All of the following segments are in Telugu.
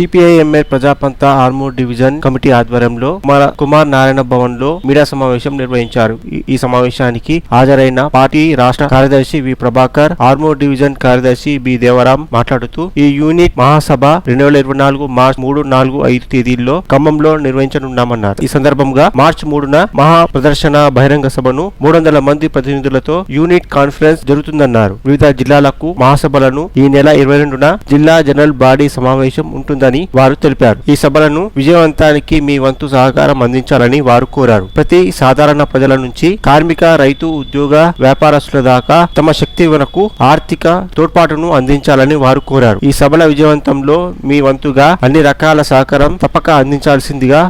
CPIML Prajapantha Armoor division committee ఆధ్వర్యంలో కుమార్ నారాయణ భవన్లో మీడియా సమావేశం నిర్వహించారు. ఈ- ఈ సమావేశానికి హాజరైన పార్టీ రాష్ట్ర కార్యదర్శి వి ప్రభాకర్ ఆర్మూర్ డివిజన్ కార్యదర్శి బి దేవరాం మాట్లాడుతూ ఈ యూనిట్ మహాసభ రెండు వేల ఇరవై నాలుగు మార్చ్ మూడు నాలుగు ఐదు తేదీల్లో ఖమ్మంలో నిర్వహించనున్నామన్నారు. ఈ సందర్భంగా మార్చి మూడున మహా ప్రదర్శన బహిరంగ సభను మూడు వందల మంది ప్రతినిధులతో యూనిట్ కాన్ఫరెన్స్ జరుగుతుందన్నారు. వివిధ జిల్లాలకు మహాసభలను ఈ నెల ఇరవై రెండున జిల్లా జనరల్ బాడీ సమావేశం ఉంటుందని వారు తెలిపారు. ఈ సభలను విజయవంతానికి మీ వంతు సహకారం అందించాలని వారు కోరారు. ప్రతి సాధారణ ప్రజల నుంచి కార్మిక రైతు ఉద్యోగ వ్యాపారస్తుల దాకా తమ శక్తి వరకు ఆర్థిక తోడ్పాటును అందించాలని వారు కోరారు. ఈ సభల విజయవంతంలో మీ వంతుగా అన్ని రకాల సహకారం తప్పక అందించాల్సిందిగా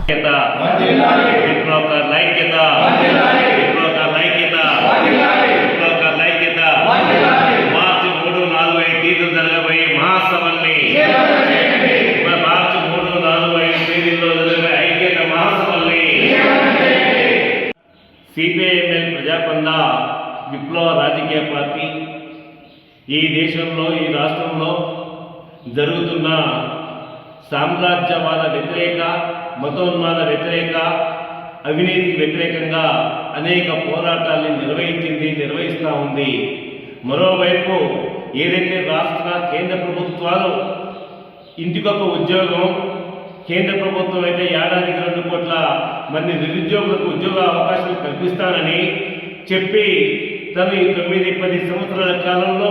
సిపిఐఎంఎల్ ప్రజాపంద విప్లవ రాజకీయ పార్టీ. ఈ దేశంలో ఈ రాష్ట్రంలో జరుగుతున్న సామ్రాజ్యవాద వ్యతిరేక మతోన్మాద వ్యతిరేక అవినీతికి వ్యతిరేకంగా అనేక పోరాటాల్ని నిర్వహించింది నిర్వహిస్తూ ఉంది. మరోవైపు ఏదైతే రాష్ట్ర కేంద్ర ప్రభుత్వాలు ఇంటికొక ఉద్యోగం కేంద్ర ప్రభుత్వం అయితే ఏడాదికి రెండు కోట్ల మంది నిరుద్యోగులకు ఉద్యోగ అవకాశాలు కల్పిస్తానని చెప్పి తను ఈ తొమ్మిది పది సంవత్సరాల కాలంలో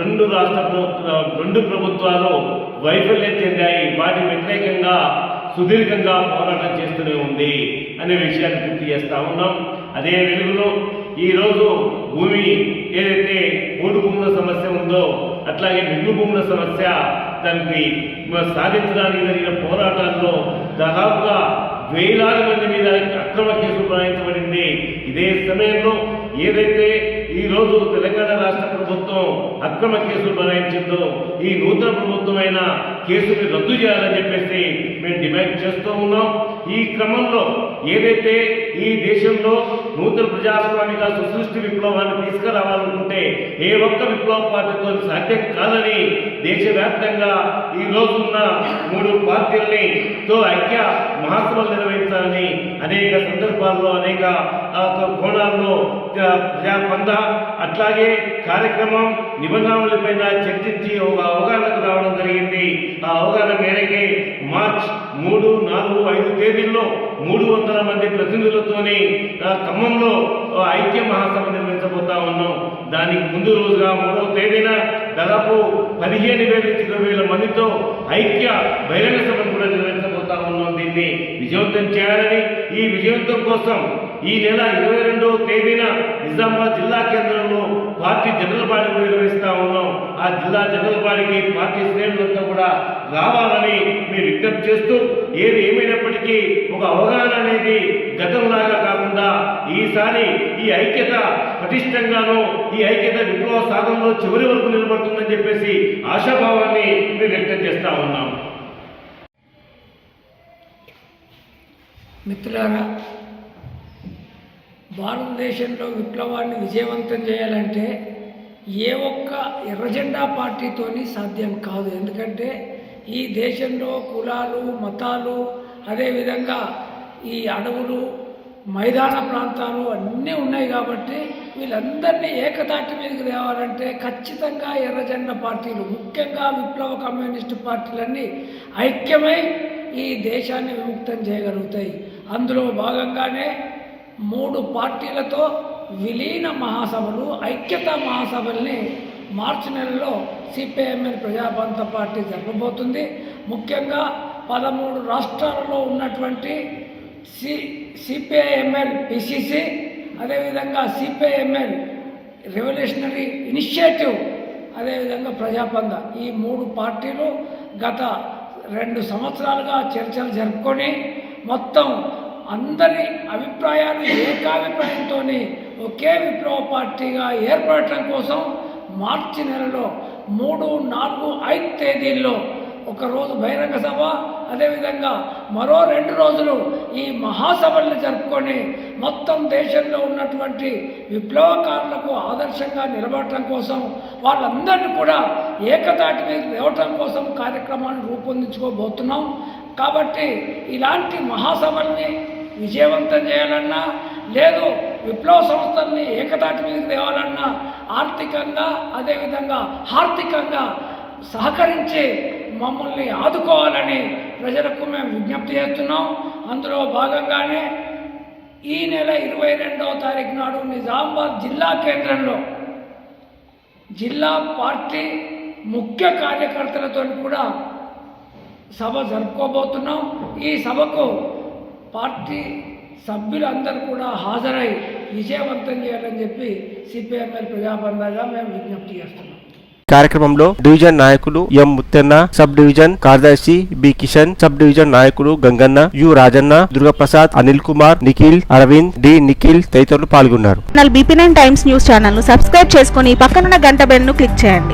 రెండు రాష్ట్ర ప్రభుత్వ రెండు ప్రభుత్వాలు వైఫల్యం చెందాయి. వాటి వ్యతిరేకంగా సుదీర్ఘంగా పోరాటం చేస్తూనే ఉంది అనే విషయాన్ని గుర్తు చేస్తూ ఉన్నాం. అదే వెలుగులో ఈరోజు భూమి ఏదైతే ఓడు భూముల సమస్య ఉందో అట్లాగే మిగులు భూముల సమస్య దానికి సాధించడానికి జరిగిన పోరాటాల్లో దాదాపుగా వేలాది మంది మీద అక్రమ కేసులు ప్రయాణించబడింది. ఇదే సమయంలో ఏదైతే ఈ రోజు తెలంగాణ రాష్ట్ర ప్రభుత్వం అక్రమ కేసులు బనాయించిందో ఈ నూతన ప్రభుత్వమైన కేసుని రద్దు చేయాలని చెప్పేసి మేము డిమాండ్ చేస్తూ ఉన్నాం. ఈ క్రమంలో ఏదైతే ఈ దేశంలో నూతన ప్రజాస్వామిక సుసృష్టి విప్లవాన్ని తీసుకురావాలనుకుంటే ఏ ఒక్క విప్లవ పార్టీతో సాధ్యం కాదని దేశవ్యాప్తంగా ఈ రోజున్న మూడు పార్టీల్ని తో ఐక్య మహాసభలు నిర్వహించాలని అనేక సందర్భాల్లో అనేక ఆ, కోణాల్లో ఆ, అట్లాగే కార్యక్రమం నిబంధనలపైన చర్చించి ఒక అవగాహనకు రావడం జరిగింది. ఆ అవగాహన మేరకే మార్చ్ మూడు నాలుగు ఐదు తేదీల్లో మూడు వందల మంది ప్రతినిధులతోని ఖమ్మంలో ఐక్య మహాసభ నిర్వహించబోతా ఉన్నాం. దానికి ముందు రోజుగా మూడవ తేదీన దాదాపు పదిహేను వేల నుంచి ఇరవై వేల మందితో ఐక్య బహిరంగ సభను కూడా నిర్వహించబోతా ఉన్నాం. దీన్ని విజయవంతం చేయాలని ఈ విజయవంతం కోసం ఈ నెల ఇరవై రెండవ తేదీన నిజామాబాద్ జిల్లా కేంద్రంలో పార్టీ జనరల్ బాడీ నిర్వహిస్తూ ఉన్నాం. ఆ జిల్లా జనరల్ బాడీకి పార్టీ శ్రేణులంతా కూడా రావాలని మీరు విజ్ఞప్తి చేస్తూ ఏది ఏమైనప్పటికీ ఒక అవగాహన అనేది గతంలాగా కాకుండా ఈసారి ఈ ఐక్యత పటిష్టంగాను ఈ ఐక్యత విప్లవ సాధనలో చివరి వరకు నిలబడుతుందని చెప్పేసి ఆశాభావాన్ని మేము వ్యక్తం చేస్తూ ఉన్నాం. మిత్రులారా భారతదేశంలో విప్లవాన్ని విజయవంతం చేయాలంటే ఏ ఒక్క ఎర్రజెండా పార్టీతోని సాధ్యం కాదు. ఎందుకంటే ఈ దేశంలో కులాలు మతాలు అదేవిధంగా ఈ అడవులు మైదాన ప్రాంతాలు అన్నీ ఉన్నాయి కాబట్టి వీళ్ళందరినీ ఏకతాటి మీదకి తేవాలంటే ఖచ్చితంగా ఎర్రజెండ పార్టీలు ముఖ్యంగా విప్లవ కమ్యూనిస్టు పార్టీలన్నీ ఐక్యమై ఈ దేశాన్ని విముక్తం చేయగలుగుతాయి. అందులో భాగంగానే మూడు పార్టీలతో విలీన మహాసభలు ఐక్యత మహాసభల్ని మార్చి నెలలో సిపిఐఎంఎల్ ప్రజాపంత పార్టీ జరపబోతుంది. ముఖ్యంగా పదమూడు రాష్ట్రాలలో ఉన్నటువంటి సి సిపిఐఎంఎల్ పిసిసి అదేవిధంగా సిపిఐఎంఎల్ రెవల్యూషనరీ ఇనిషియేటివ్ అదేవిధంగా ప్రజాపంద ఈ మూడు పార్టీలు గత రెండు సంవత్సరాలుగా చర్చలు జరుపుకొని మొత్తం అందరి అభిప్రాయాలు ఏకాభిప్రాయంతో ఒకే విప్లవ పార్టీగా ఏర్పడటం కోసం మార్చి నెలలో మూడు నాలుగు ఐదు తేదీల్లో ఒకరోజు బహిరంగ సభ అదేవిధంగా మరో రెండు రోజులు ఈ మహాసభల్ని జరుపుకొని మొత్తం దేశంలో ఉన్నటువంటి విప్లవకారులకు ఆదర్శంగా నిలబడటం కోసం వాళ్ళందరినీ కూడా ఏకతాటి మీద లేవటం కోసం కార్యక్రమాన్ని రూపొందించుకోబోతున్నాం. కాబట్టి ఇలాంటి మహాసభల్ని విజయవంతం చేయాలన్నా లేదు విప్లవ సంస్థల్ని ఏకతాటి మీదకి తేవాలన్నా ఆర్థికంగా అదేవిధంగా ఆర్థికంగా సహకరించి మమ్మల్ని ఆదుకోవాలని ప్రజలకు మేము విజ్ఞప్తి చేస్తున్నాం. అందులో భాగంగానే ఈ నెల ఇరవై రెండవ తారీఖు నాడు నిజామాబాద్ జిల్లా కేంద్రంలో జిల్లా పార్టీ ముఖ్య కార్యకర్తలతో కూడా సభ జరుపుకోబోతున్నాం. ఈ సభకు పార్టీ సభ్యులందరూ కూడా హాజరై విజయవంతం చేయాలని చెప్పి సిపిఎంఎల్ ప్రజాబంధాగా మేము విజ్ఞప్తి చేస్తున్నాం. కార్యక్రమంలో డివిజన్ నాయకులు ఎం ముత్తెన్న సబ్ డివిజన్ కార్యదర్శి బి కిషన్ సబ్ డివిజన్ నాయకులు గంగన్న యు రాజన్న దుర్గప్రసాద్ అనిల్ కుమార్ నిఖిల్ అరవింద్ డి నిఖిల్ తదితరులు పాల్గొన్నారు. Channel BP nine times news ఛానల్ను సబ్స్క్రైబ్ చేసుకొని పక్కనున్న గంట బెల్ను క్లిక్ చేయండి.